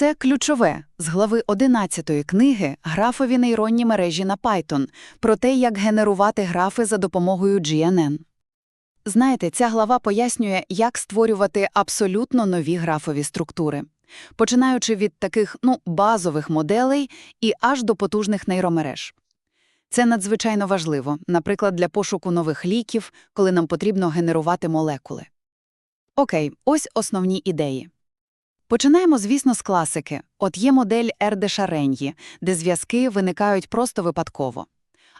Це ключове з глави 11 книги «Графові нейронні мережі на Python» про те, як генерувати графи за допомогою GNN. Знаєте, ця глава пояснює, як створювати абсолютно нові графові структури, починаючи від таких, ну, базових моделей і аж до потужних нейромереж. Це надзвичайно важливо, наприклад, для пошуку нових ліків, коли нам потрібно генерувати молекули. Окей, ось основні ідеї. Починаємо, звісно, з класики. От є модель Ердеша-Реньї, де зв'язки виникають просто випадково.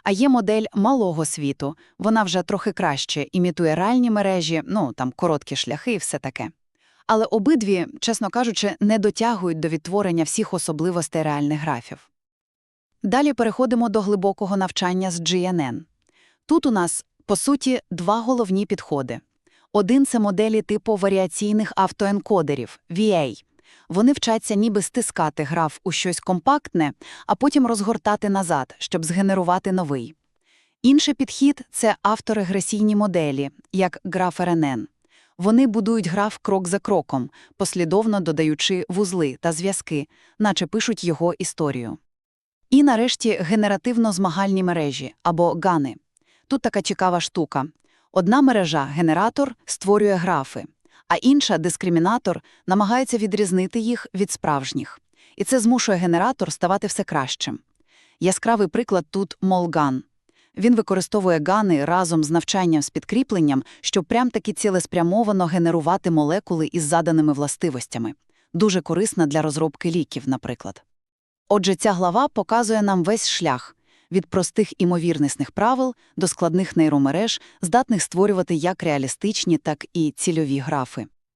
А є модель малого світу, вона вже трохи краще імітує реальні мережі, ну, там, короткі шляхи і все таке. Але обидві, чесно кажучи, не дотягують до відтворення всіх особливостей реальних графів. Далі переходимо до глибокого навчання з GNN. Тут у нас, по суті, два головні підходи. Один – це моделі типу варіаційних автоенкодерів – VA. Вони вчаться ніби стискати граф у щось компактне, а потім розгортати назад, щоб згенерувати новий. Інший підхід – це авторегресійні моделі, як граф-РНН. Вони будують граф крок за кроком, послідовно додаючи вузли та зв'язки, наче пишуть його історію. І нарешті генеративно-змагальні мережі або гани. Тут така цікава штука. Одна мережа генератор створює графи, а інша дискримінатор намагається відрізнити їх від справжніх. І це змушує генератор ставати все кращим. Яскравий приклад тут Молган. Він використовує гани разом з навчанням з підкріпленням, щоб прям таки цілеспрямовано генерувати молекули із заданими властивостями. Дуже корисна для розробки ліків, наприклад. Отже, ця глава показує нам весь шлях від простих імовірнісних правил до складних нейромереж, здатних створювати як реалістичні, так і цільові графи.